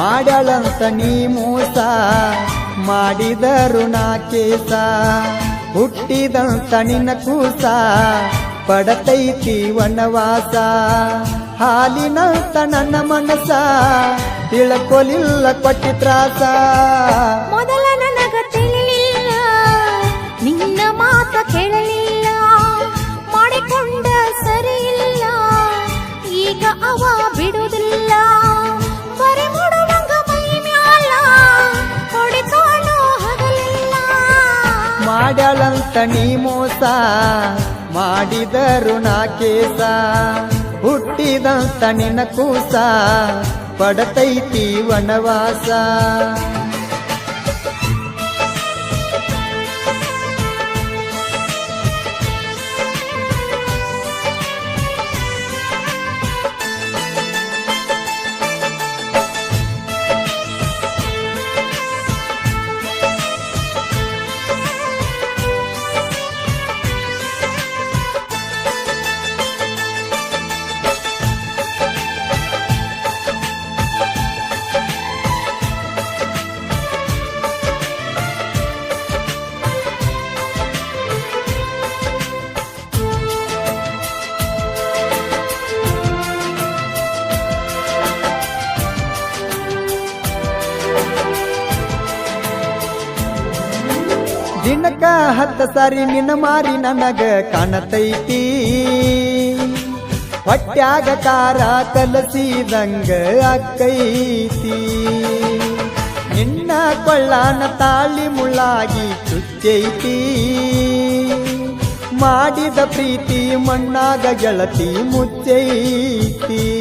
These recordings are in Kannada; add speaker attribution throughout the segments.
Speaker 1: ಮಾಡ್ಯಾಳಂತ ನೀ ಮೋಸ, ಮಾಡಿದರು ನಾ ಕೇಸ. ಹುಟ್ಟಿದಂತ ನಿನ್ನ ಕೂಸ, ಪಡತೈತಿ ವನವಾಸ. ಹಾಲಿನಂತ ನನ್ನ ಮನಸ, ತಿಳ್ಕೊಲಿಲ್ಲ ಕೊಟ್ಟಿ ತ್ರಾಸ. ನೀ ಮೋಸ ಮಾಡಿದರು ನಾ ಕೇಸ. ಹುಟ್ಟಿದಂತ ನಿನ್ನ ಕೂಸ ಪಡತೈತಿ ವನವಾಸ. ಹತ್ತ ಸಾರಿ ನಿನ್ನ ಮಾರಿ ನನಗ ಕಾಣತೈತಿ. ಕಾರ ಕಲಸಿದಂಗ ಅಕ್ಕೈತಿ. ನಿನ್ನ ಕೊಳ್ಳಾನ ತಾಳಿ ಮುಳ್ಳಾಗಿ ಚುಚ್ಚೈತಿ. ಮಾಡಿದ ಪ್ರೀತಿ ಮಣ್ಣಾಗ ಗೆಳತಿ ಮುಚ್ಚೈತಿ.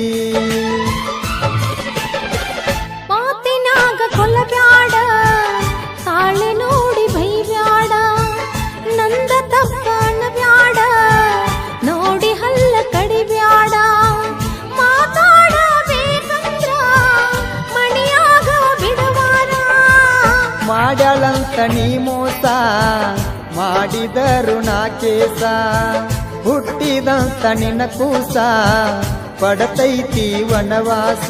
Speaker 1: ಮಾಡ್ಯಾಳಂತ ನೀ ಮೋಸ ಮಾಡಿದರು ನಾ ಕೇಸ. ಹುಟ್ಟಿದಂತ ನಿನ ಕೂಸ ಪಡತೈತಿ ವನವಾಸ.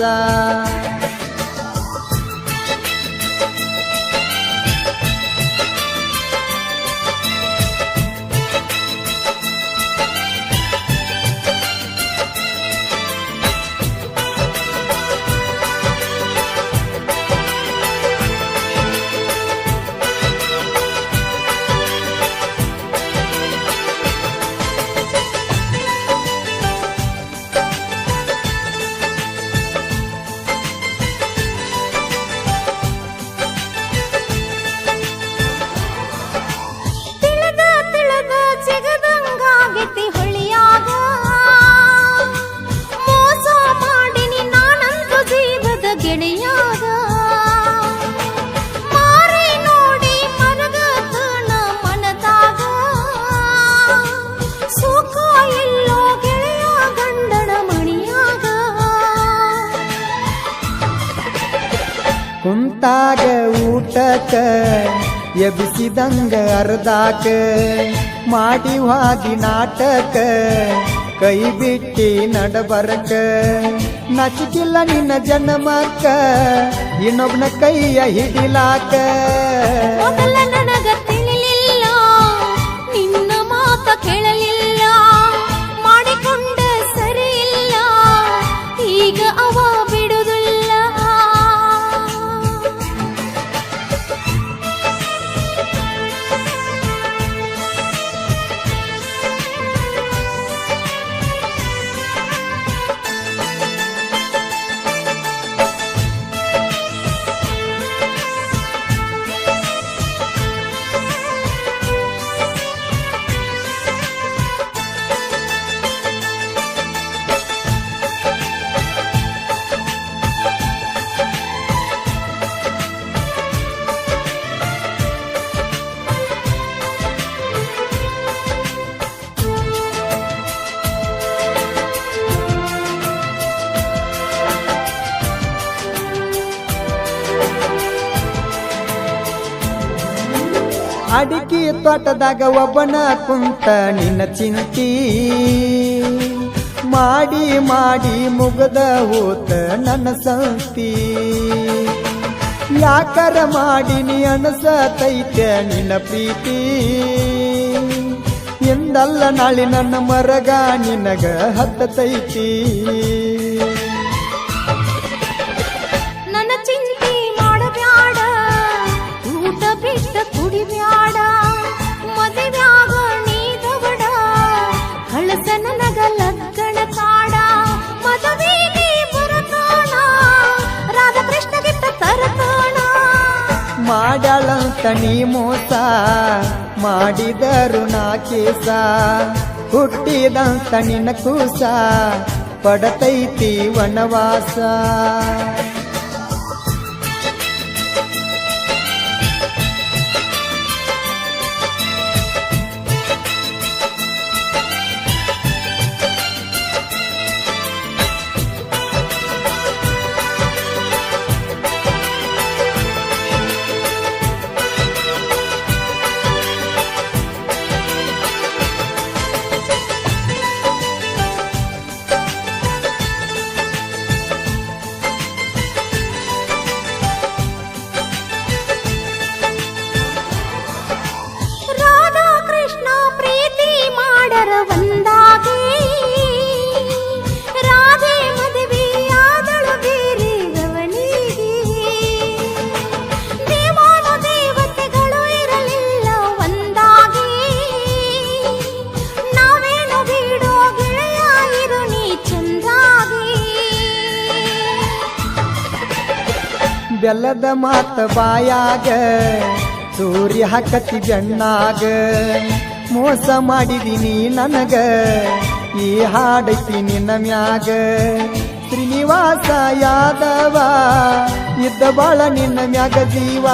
Speaker 1: ಊಟಕ ಎಬ್ಬಿಸಿದಂಗ ಅರ್ಧಾಕ. ಮಾಡಿ ಹಾಗಿ ನಾಟಕ. ಕೈ ಬಿಟ್ಟಿ ನಡಬರಕ. ನಚಿಕಿಲ್ಲ ನಿನ್ನ ಜನ್ಮಕ್ಕ. ಇನ್ನೊಬ್ನ ಕೈಯ ಹಿಡಿಲಾಕ. ಅಡಿಕೆ ತೋಟದಾಗ ಒಬ್ಬನ ಕುಂತ ನಿನ್ನ ಚಿಂತಿ. ಮಾಡಿ ಮಾಡಿ ಮುಗದ ಹೋತ ನನ್ನ ಸಂತಿ. ಯಾಕರ ಮಾಡಿನಿ ಅನಸತೈತೆ ನಿನ್ನ ಪ್ರೀತಿ? ಎಂದಲ್ಲ ನಾಳೆ ನನ್ನ ಮರಗ ನಿನಗ ಹತ್ತತೈತಿ. ನೀ ಮೋಸ ಮಾಡಿದರು ನಾ ಕೇಸ. ಹುಟ್ಟಿದಂತ ಕಣಿನ ಕೂಸ ಪಡತೈತಿ ವನವಾಸ. ಬೆಲ್ಲದ ಮಾತ ಬಾಯಾಗ ಸೂರ್ಯ ಹಾಕತಿ ಬೆಣ್ಣಾಗ. ಮೋಸ ಮಾಡಿದೀನಿ ನನಗ, ಈ ಹಾಡೈತಿ ನಿನ್ನ ಮ್ಯಾಗ. ಶ್ರೀನಿವಾಸ ಯಾದವ, ಇದ್ದ ಬಾಳ ನಿನ್ನ ಮ್ಯಾಗ ಜೀವ.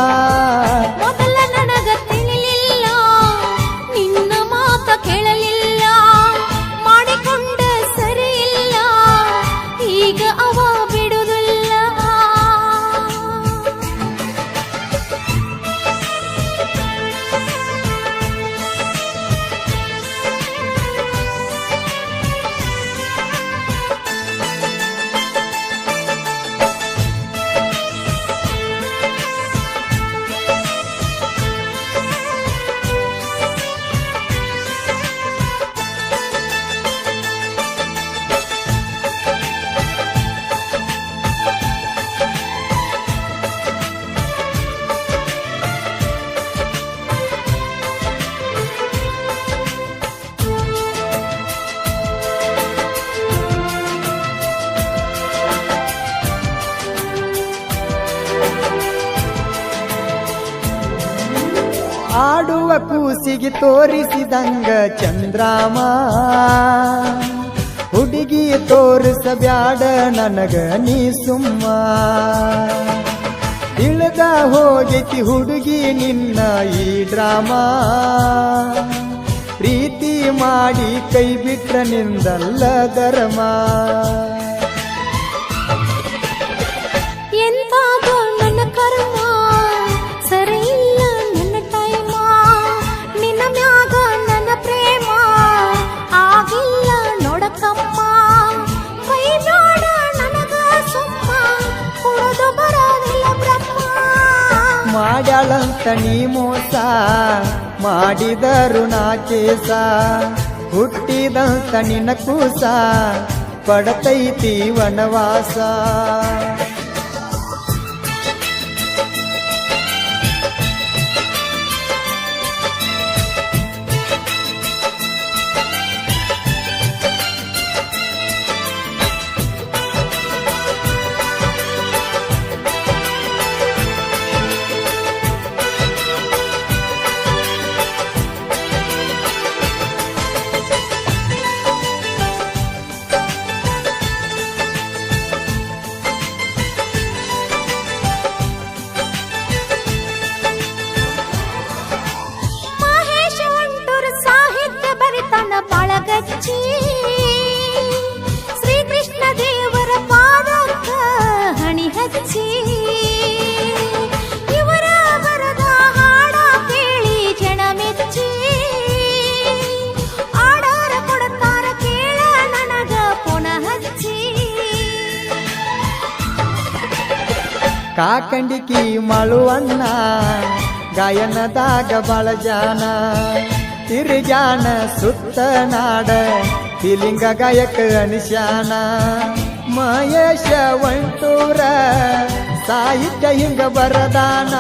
Speaker 1: ಆಡುವ ಕೂಸಿಗೆ ತೋರಿಸಿದಂಗ ಚಂದ್ರಾಮ. ಹುಡುಗಿ ತೋರಿಸಬ್ಯಾಡ ನನಗ ನೀ ಸುಮ್ಮ. ಇಳದ ಹೋಗೈತಿ ಹುಡುಗಿ ನಿನ್ನ ಈ ಡ್ರಾಮಾ. ಪ್ರೀತಿ ಮಾಡಿ ಕೈ ಬಿಟ್ಟ ನಿಂದಲ್ಲ ಧರ್ಮ. ನೀ ಮೋಸ ಮಾಡಿದರು ನಾ ಕೇಸ. ಹುಟ್ಟಿದಂತ ನಿನ್ನ ಕೂಸ ಪಡತೈತಿ ವನವಾಸ. ಕಾಕಂಡಿಕಿ ಮಳುವಣ್ಣ ಗಾಯನದಾಗ ಬಳಜಾನ ತಿರುಜಾನ ಸುತ್ತ ನಾಡ ತಿಲಿಂಗ ಗಾಯಕ ಅನಿಶಾನ ಮಹೇಶ ವಂಟೂರ ಸಾಹಿತ್ಯ ಹಿಂಗ ಬರದಾನ.